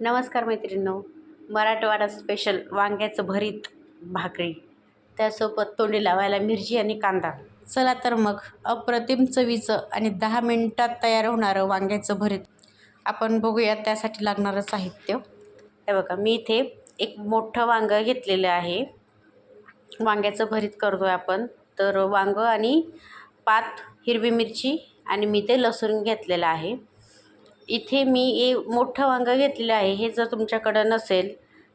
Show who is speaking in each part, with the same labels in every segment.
Speaker 1: नमस्कार मैत्रिणींनो. मराठवाडा स्पेशल वांग्याचं भरीत भाकरी. त्यासोबत तोंडी लावायला मिरची आणि कांदा. चला तर मग अप्रतिम चवीचं आणि दहा मिनटात तयार होणारं वांग्याचं भरीत आपण बघूया त्यासाठी लागणारं साहित्य. हे बघा मी इथे एक मोठं वांगं घेतलेलं आहे. वांग्याचं भरीत करतो आहे आपण. तर वांगं आणि पात हिरवी मिरची आणि मी ते लसूण घेतलेलं आहे. इथे मी ए मोठं वांगं घेतलेलं आहे. हे जर तुमच्याकडं नसेल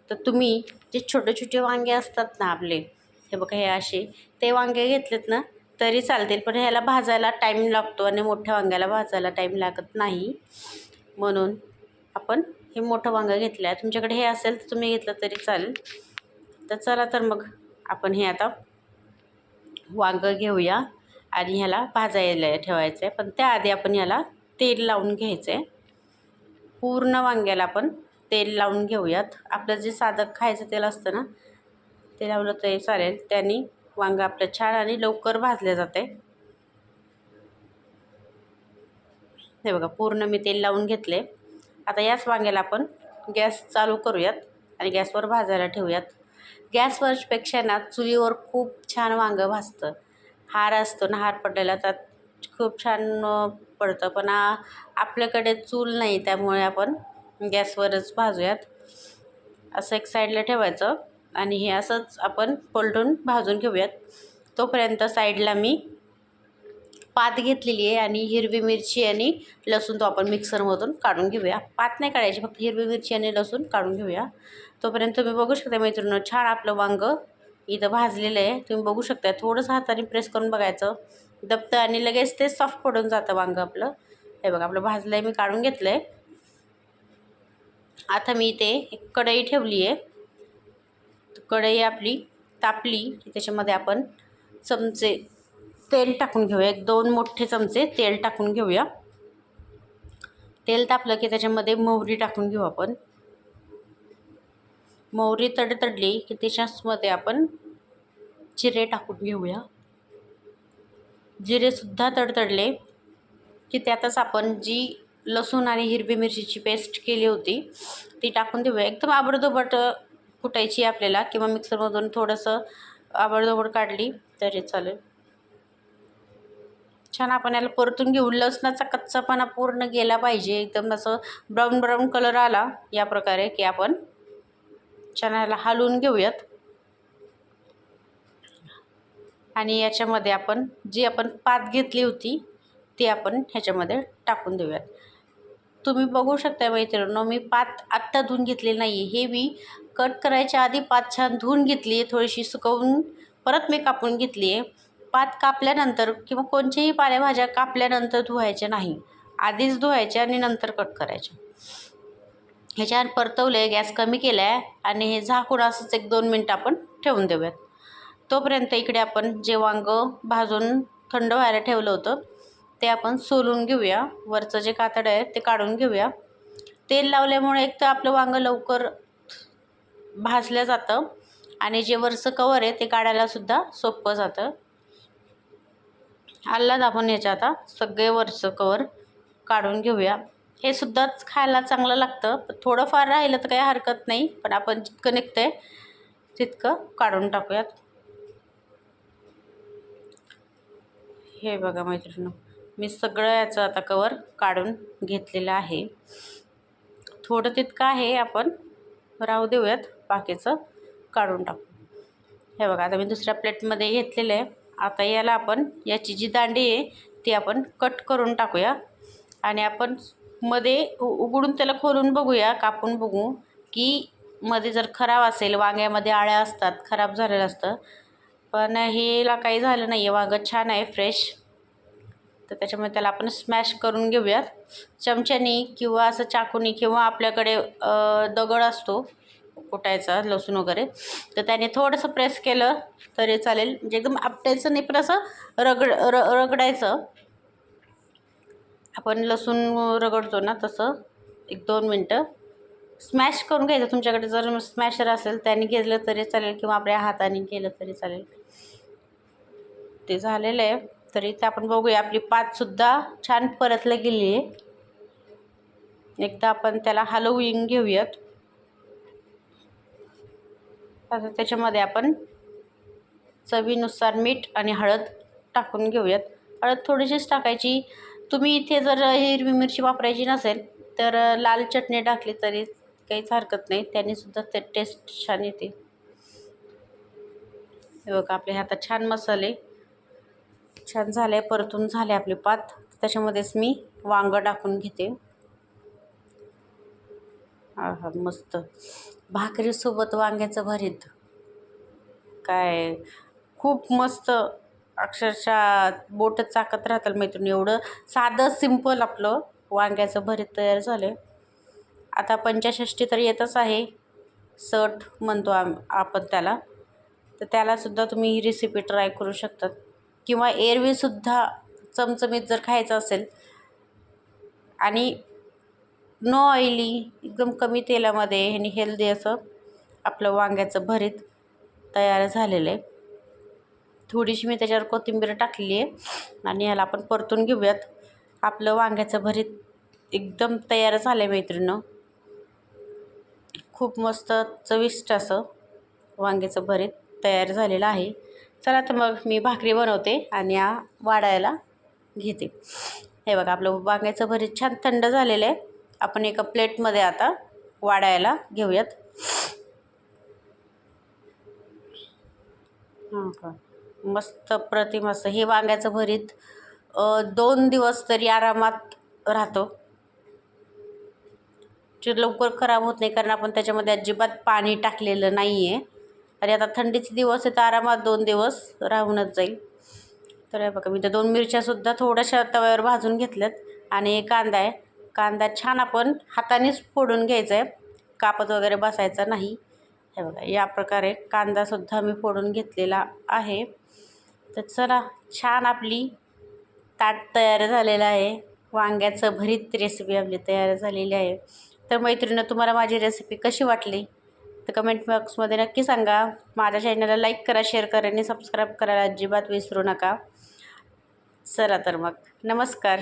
Speaker 1: तर तुम्ही जे छोटे छोटे वांगे असतात ना आपले हे बघा हे असे ते वांगे घेतलेत ना तरी चालतील. पण ह्याला भाजायला टाईम लागतो आणि मोठ्या वांग्याला भाजायला टाईम लागत नाही. म्हणून आपण हे मोठं वांगं घेतलं आहे तुमच्याकडे हे असेल तर तुम्ही घेतलं तरी चालेल. तर चला तर मग आपण हे आता वांगं घेऊया आणि ह्याला भाजायला ठेवायचं आहे पण त्याआधी आपण ह्याला तेल लावून घ्यायचं आहे पूर्ण वांग्याला आपण तेल लावून घेऊयात. आपलं जे साधं खायचं तेल असतं ना ते लावलं तरी चालेल. त्याने वांगं आपलं छान आणि लवकर भाजलं जाते. हे बघा पूर्ण मी तेल लावून घेतले. आता याच वांग्याला आपण गॅस चालू करूयात आणि गॅसवर भाजायला ठेवूयात. गॅसवरपेक्षा ना चुलीवर खूप छान वांगं भाजतं. हार असतो ना हार पडलेला त्यात खूप छान पडतं. पण आपल्याकडे चूल नाही त्यामुळे आपण गॅसवरच भाजूयात. असं एक साईडला ठेवायचं आणि हे असंच आपण पलटून भाजून घेऊयात. तोपर्यंत साईडला मी पात घेतलेली आहे आणि हिरवी मिरची आणि लसूण तो आपण मिक्सरमधून काढून घेऊया. पात नाही काढायची फक्त हिरवी मिरची आणि लसूण काढून घेऊया. तोपर्यंत तुम्ही बघू शकता मैत्रिणी छान आपलं वांगं इथं भाजलेलं आहे. तुम्ही बघू शकता थोडंसं हाताने प्रेस करून बघायचं. दबतं आणि लगेच ते सॉफ्ट पडून जातं वांगं आपलं. हे बघा आपलं भाजलं आहे मी काढून घेतलं आहे आता मी इथे एक कढई ठेवली आहे. कढई आपली तापली त्याच्यामध्ये आपण चमचे तेल टाकून घेऊया. एक दोन मोठे चमचे तेल टाकून घेऊया. तेल तापलं की त्याच्यामध्ये मोहरी टाकून घेऊ आपण. मोहरी तडतडली की त्याच्यामध्ये आपण जिरे टाकून घेऊया. जिरेसुद्धा तडतडले की त्यातच आपण जी लसूण आणि हिरवी मिरचीची पेस्ट केली होती ती टाकून देऊया. एकदम आबडधोबट कुटायची आपल्याला किंवा मिक्सरमधून थोडंसं आबडधोबड काढली तरी चालेल. छान आपण याला परतून घेऊ. लसणाचा कच्चापणा पूर्ण गेला पाहिजे. एकदम असं ब्राऊन ब्राऊन कलर आला या प्रकारे की आपण चण्याला हलवून घेऊयात. आणि याच्यामध्ये आपण जी आपण पात घेतली होती ती आपण ह्याच्यामध्ये टाकून देऊयात. तुम्ही बघू शकता मैत्रिणींनो मी पात आत्ता धुवून घेतलेली नाही हे मी कट करायच्या आधी पात छान धुवून घेतली आहे थोडीशी सुकवून परत मी कापून घेतली आहे पात कापल्यानंतर किंवा कोणत्याही पालेभाज्या कापल्यानंतर धुवायच्या नाही. आधीच धुवायच्या आणि नंतर कट करायच्या. ह्याच्यावर परतवलं आहे गॅस कमी केला आहे आणि हे झाकून असंच एक दोन मिनटं आपण ठेवून देऊयात. तोपर्यंत इकडे आपण जे वांगं भाजून थंड व्हायला ठेवलं होतं ते आपण सोलून घेऊया. वरचं जे कातड आहे ते काढून घेऊया. तेल लावल्यामुळे एक तर आपलं वांगं लवकर भाजलं जातं आणि जे वरचं कवर आहे ते काढायलासुद्धा सोपं जातं. आल्लाच आपण याच्या आता. सगळे वरचं कवर काढून घेऊया. हे सुद्धाच खायला चांगलं लागतं. थोडंफार राहिलं तर काही हरकत नाही. पण आपण जितकं निघतं आहे तितकं काढून टाकूयात. हे बघा मैत्रिणी मी सगळं याचं आता कवर काढून घेतलेलं आहे. थोडं तितकं आहे आपण राहू देऊयात. बाकीचं काढून टाकू. हे बघा आता मी दुसऱ्या प्लेटमध्ये घेतलेलं आहे. आता याला आपण याची जी दांडी आहे ती आपण कट करून टाकूया. आणि आपण मध्ये उघडून त्याला खोलून बघूया कापून बघू. की मध्ये जर खराब असेल वांग्यामध्ये आळ्या असतात खराब झालेलं असतं पण हेला काही झालं नाही आहे वांगं छान आहे फ्रेश तर त्याच्यामुळे त्याला आपण स्मॅश करून घेऊयात. चमच्यानी किंवा असं चाकूनी किंवा आपल्याकडे दगड असतो कुटायचा लसूण वगैरे. तर त्याने थोडंसं प्रेस केलं तरी चालेल. म्हणजे एकदम आपटायचं नाही पण असं रगड र रगडायचं. आपण लसूण रगडतो ना तसं एक दोन मिनटं. स्मॅश करून घ्यायचं तुमच्याकडे जर स्मॅशर असेल त्याने घेतलं तरी चालेल किंवा आपल्या हाताने केलं तरी चालेल. ते झालेलं आहे. तरी ते आपण बघूया. आपली पातसुद्धा छान परतलं गेली आहे. एकदा आपण त्याला हलवून घेऊयात. आता त्याच्यामध्ये आपण चवीनुसार मीठ आणि हळद टाकून घेऊयात. हळद थोडीशीच टाकायची. तुम्ही इथे जर हिरवी मिरची वापरायची नसेल तर लाल चटणी टाकली तरी काहीच हरकत नाही. त्याने ते टेस्ट छान येते. हे बघा आपले आता छान मसाले. छान झाले परतून झाले आपले पात. त्याच्यामध्येच मी वांगं टाकून घेते. हा हा मस्त. भाकरीसोबत वांग्याचं भरीत. काय खूप मस्त. अक्षरशः बोटं चाकत राहतात मैत्रिणी. एवढं साधं सिंपल आपलं वांग्याचं भरीत तयार झालं आता पंचाषष्टी तर येतच आहे. सट म्हणतो आम आपण त्याला. तर त्यालासुद्धा तुम्ही ही रेसिपी ट्राय करू शकतात. किंवा एरवीसुद्धा चमचमीत जर खायचं असेल आणि नो ऑइली एकदम कमी तेलामध्ये आणि हेल्दी असं आपलं वांग्याचं भरीत तयार झालेलं आहे. थोडीशी मी त्याच्यावर कोथिंबीर टाकली आहे आणि ह्याला आपण परतून घेऊयात. आपलं वांग्याचं भरीत एकदम तयार झालं आहे मैत्रिणं खूप मस्त चविष्ट असं वांग्याचं भरीत तयार झालेलं आहे. चला तर मग मी भाकरी बनवते आणि या वाढायला घेते. हे बघा आपलं वांग्याचं भरीत छान थंड झालेलं आहे. आपण एका प्लेटमध्ये आता वाढायला घेऊयात. हां का मस्त प्रतिम असं. हे वांग्याचं भरीत दोन दिवस तरी आरामात राहतो. जे लवकर खराब होत नाही कारण आपण त्याच्यामध्ये अजिबात पाणी टाकलेलं नाही आहे आणि आता थंडीचे दिवस आहे तर आरामात दोन दिवस राहूनच जाईल. तर हे बघा मी तर दोन मिरच्यासुद्धा थोड्याशा तव्यावर भाजून घेतल्यात. आणि कांदा आहे. कांदा छान आपण हातानेच फोडून घ्यायचा आहे. कापत वगैरे बसायचा नाही. हे बघा या प्रकारे कांदासुद्धा मी फोडून घेतलेला आहे. तर चला छान आपली ताट तयार झालेलं आहे. वांग्याचं भरीत रेसिपी आपली तयार झालेली आहे. तर मैत्रिणीनं तुम्हाला माझी रेसिपी कशी वाटली? तर कमेंट बॉक्समध्ये नक्की सांगा. माझ्या चॅनलला लाईक करा शेअर करा आणि सबस्क्राईब करायला अजिबात विसरू नका. चला तर मग नमस्कार.